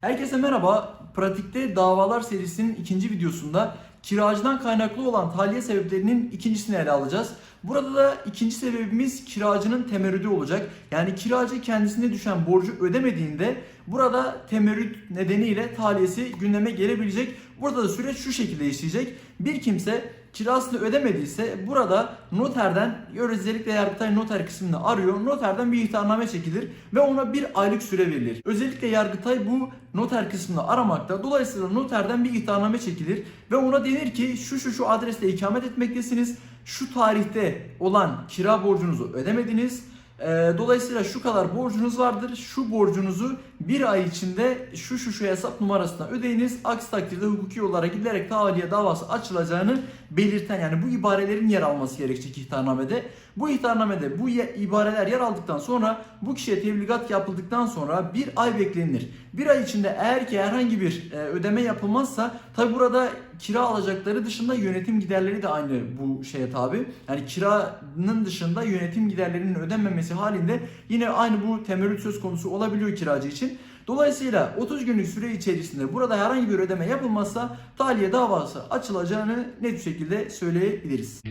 Herkese merhaba. Pratikte Davalar serisinin ikinci videosunda kiracıdan kaynaklı olan tahliye sebeplerinin ikincisini ele alacağız. Burada da ikinci sebebimiz kiracının temerrüdü olacak. Yani kiracı kendisine düşen borcu ödemediğinde burada temerrüt nedeniyle tahliyesi gündeme gelebilecek. Burada da süreç şu şekilde işleyecek. Bir kimse kirasını ödemediyse burada noterden özellikle Yargıtay noter kısmını arıyor. Noterden bir ihtarname çekilir ve ona bir aylık süre verilir. Özellikle Yargıtay bu noter kısmını aramakta. Dolayısıyla noterden bir ihtarname çekilir ve ona denir ki şu şu şu adreste ikamet etmektesiniz. Şu tarihte olan kira borcunuzu ödemediniz. Ee, Dolayısıyla şu kadar borcunuz vardır. Şu borcunuzu bir ay içinde şu şu şu hesap numarasına ödeyiniz. Aksi takdirde hukuki yollara gidilerek tahliye davası açılacağını belirten yani bu ibarelerin yer alması gerekecek ihtarnamede. Bu ihtarnamede bu ibareler yer aldıktan sonra bu kişiye tebligat yapıldıktan sonra bir ay beklenir. Bir ay içinde eğer ki herhangi bir e, ödeme yapılmazsa tabi burada kira alacakları dışında yönetim giderleri de aynı bu şeye tabi. Yani kiranın dışında yönetim giderlerinin ödenmemesi halinde yine aynı bu temerrüt söz konusu olabiliyor kiracı için. Dolayısıyla 30 günlük süre içerisinde burada herhangi bir ödeme yapılmazsa tahliye davası açılacağını net bir şekilde söyleyebiliriz.